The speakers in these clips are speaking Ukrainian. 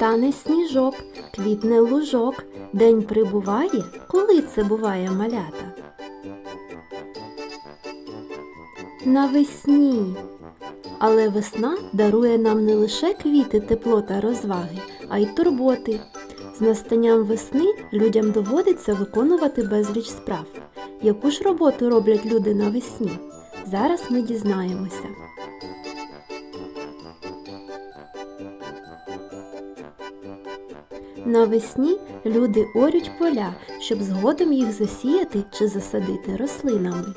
Тане сніжок, квітне лужок, день прибуває, коли це буває малята? Навесні. Але весна дарує нам не лише квіти, тепло та розваги, а й турботи. З настанням весни людям доводиться виконувати безліч справ. Яку ж роботу роблять люди навесні? Зараз ми дізнаємося. Навесні люди орють поля, щоб згодом їх засіяти чи засадити рослинами.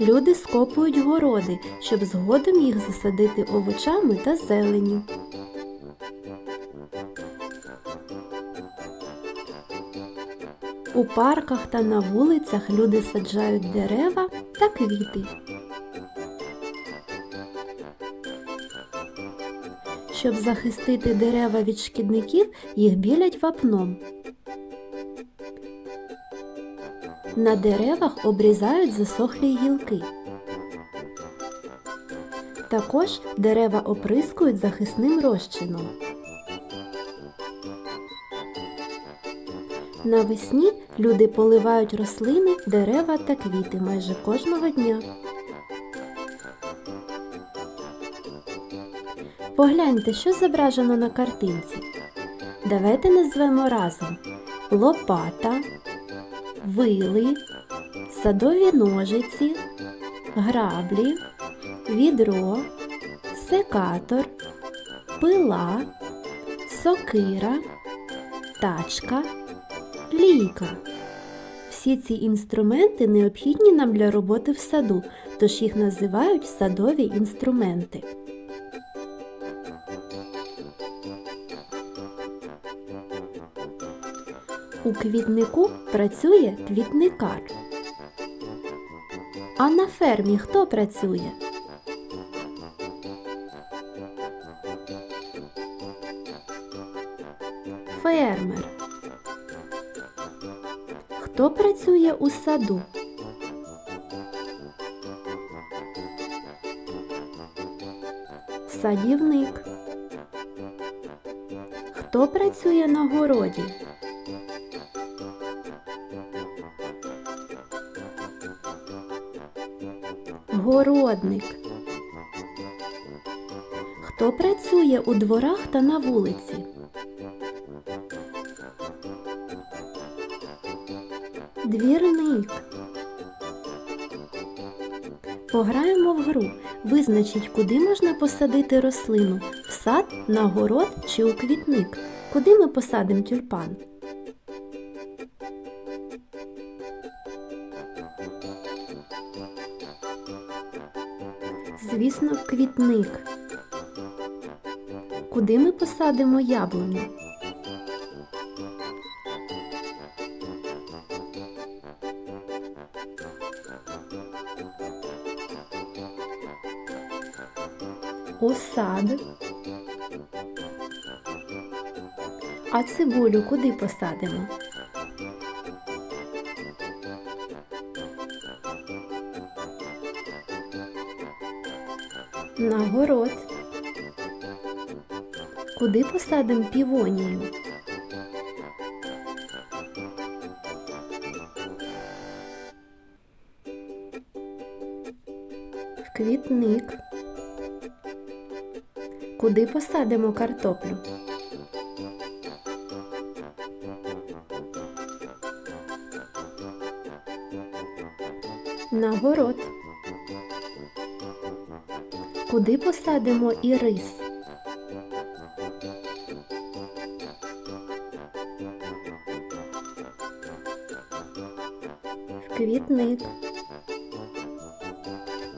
Люди скопують городи, щоб згодом їх засадити овочами та зеленню. У парках та на вулицях люди саджають дерева та квіти. Щоб захистити дерева від шкідників, їх білять вапном. На деревах обрізають засохлі гілки. Також дерева оприскують захисним розчином. Навесні люди поливають рослини, дерева та квіти майже кожного дня. Погляньте, що зображено на картинці. Давайте назвемо разом лопата, вили, садові ножиці, граблі, відро, секатор, пила, сокира, тачка, лійка. Всі ці інструменти необхідні нам для роботи в саду, тож їх називають садові інструменти. У квітнику працює квітникар. А на фермі хто працює? Фермер. Хто працює у саду? Садівник. Хто працює на городі? Городник. Хто працює у дворах та на вулиці? Двірник. Пограємо в гру. Визначіть, куди можна посадити рослину в сад, на город чи у квітник. Куди ми посадимо тюльпан? Звісно, квітник. Куди ми посадимо яблуню? У сад. А цибулю куди посадимо? На город. Куди посадимо півонію? В квітник. Куди посадимо картоплю? На город. Куди посадимо ірис? В квітник.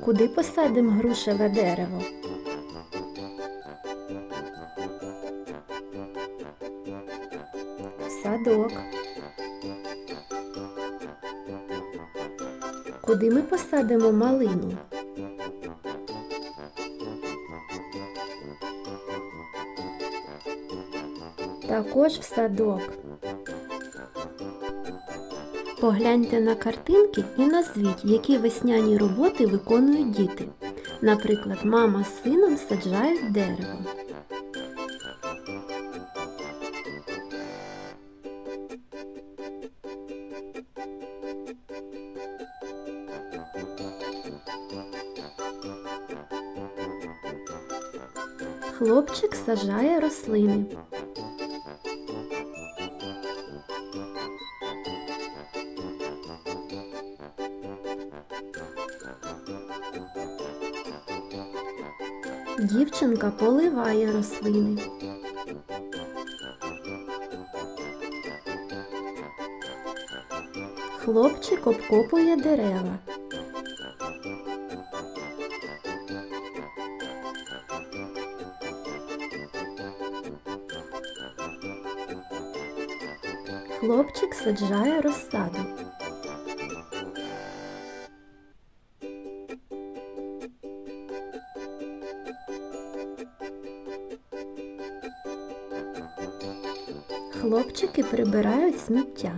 Куди посадимо грушеве дерево? Садок. Куди ми посадимо малину? Також в садок. Погляньте на картинки і назвіть, які весняні роботи виконують діти. Наприклад, мама з сином саджають дерево. Хлопчик саджає рослини. Дівчинка поливає рослини. Хлопчик обкопує дерева. Хлопчик саджає розсаду. Хлопчики прибирають сміття.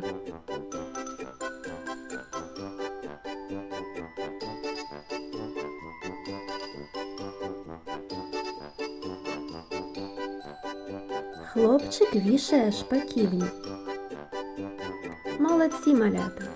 Хлопчик вішає шпаківню. Молодці малята!